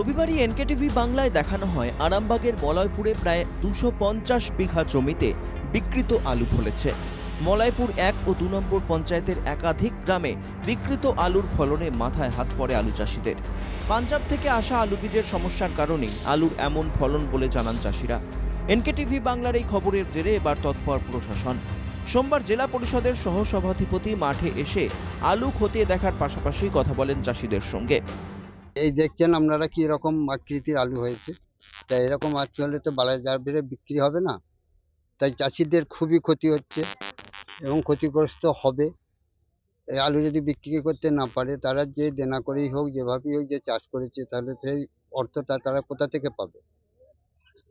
রবিবারই NKTV বাংলায় দেখানো হয়। আরামবাগের মলয়পুরে প্রায় দুশো পঞ্চাশ বিঘা জমিতে বিকৃত আলু ফলেছে। মলয়পুর এক ও দু নম্বর পঞ্চায়েতের একাধিক গ্রামে বিকৃত আলুর ফলনে মাথায় হাত পড়ে আলু চাষিদের। পাঞ্জাব থেকে আসা আলু বীজের সমস্যার কারণেই আলুর এমন ফলন বলে জানান চাষিরা। এনকেটিভি বাংলার এই খবরের জেরে এবার তৎপর প্রশাসন। সোমবার জেলা পরিষদের সহসভাধিপতি মাঠে এসে আলু খতিয়ে দেখার পাশাপাশি কথা বলেন চাষিদের সঙ্গে। এই দেখছেন আপনারা কি রকম আকৃতির আলু হয়েছে। তাই এরকম আলু হলে তো বাজার বিক্রি হবে না। তাই চাষিদের খুবই ক্ষতি হচ্ছে এবং ক্ষতিগ্রস্ত হবে। এই আলু যদি বিক্রি করতে না পারে, তারা যে দেনা করেই হোক, যেভাবেই হোক যে চাষ করেছে, তাহলে সেই অর্থটা তারা কোথা থেকে পাবে?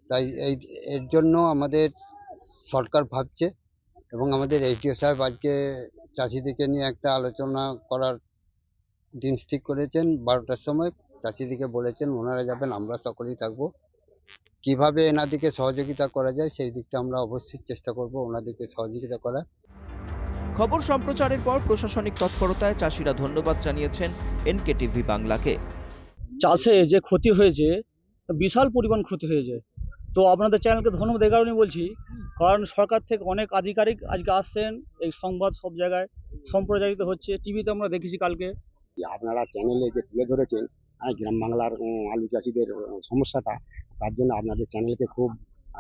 তাই এই, এর জন্য আমাদের সরকার ভাবছে এবং আমাদের এইচডিও সাহেব আজকে চাষিদেরকে নিয়ে একটা আলোচনা করার দিন ঠিক করেছেন বারোটার সময় চাষিদিকে বলেছেন ওনারা যাবেন আমরা সকলেই থাকব। কীভাবে এনাদিকে সহযোগিতা করা যায় সেই দিকটা আমরা অবশ্যই চেষ্টা করব ওনাদেরকে সহযোগিতা করা খবর সম্প্রচারের পর প্রশাসনিক তৎপরতায় চাষিরা ধন্যবাদ জানিয়েছেন এনকে টিভি বাংলাকে। চাষে যে ক্ষতি হয়েছে বিশাল পরিমাণ ক্ষতি হয়েছে। তো আপনাদের চ্যানেলকে ধন্যবাদ এই কারণেই বলছি। কারণ সরকার থেকে অনেক আধিকারিক আজকে আসছেন এই সংবাদ সব জায়গায় সম্প্রচারিত হচ্ছে। টিভিতে আমরা দেখেছি কালকে। যে আপনারা চ্যানেলে যে তুলে ধরেছেন হ্যাঁ, গ্রাম বাংলার আলু চাষিদের সমস্যাটা তার জন্য আপনাদের চ্যানেলকে খুব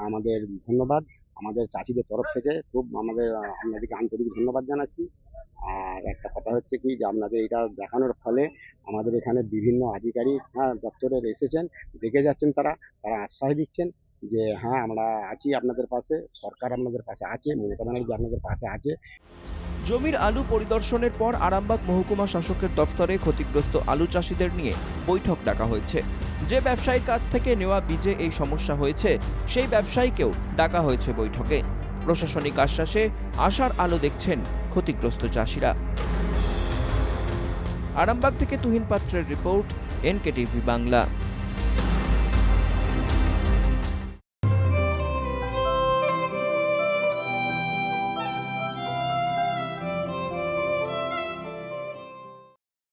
আমাদের ধন্যবাদ। আমাদের চাষিদের তরফ থেকে খুব আমাদের আপনাদেরকে আন্তরিক ধন্যবাদ জানাচ্ছি। আর একটা কথা হচ্ছে কি যে আপনাদের এটা দেখানোর ফলে আমাদের এখানে বিভিন্ন আধিকারিক হ্যাঁ দপ্তরের এসেছেন দেখে যাচ্ছেন তারা তারা আশ্বাস দিচ্ছেন। যে হ্যাঁ আমরা আছি আপনাদের পাশে, সরকার আপনাদের পাশে আছে মমতা ব্যানার্জি আপনাদের পাশে আছে। জমির আলু পরিদর্শনের পর আরামবাগ মহকুমা শাসকের দপ্তরে ক্ষতিগ্রস্ত আলু চাষিদের নিয়ে বৈঠক ডাকা হয়েছে। যে ব্যবসায়ীর কাছ থেকে নেওয়া বীজে এই সমস্যা হয়েছে, সেই ব্যবসায়ীকেও ডাকা হয়েছে বৈঠকে। প্রশাসনিক আশ্বাসে আশার আলো দেখছেন ক্ষতিগ্রস্ত চাষিরা। আরামবাগ থেকে তুহিন পাত্রের রিপোর্ট, এনকেটিভি বাংলা।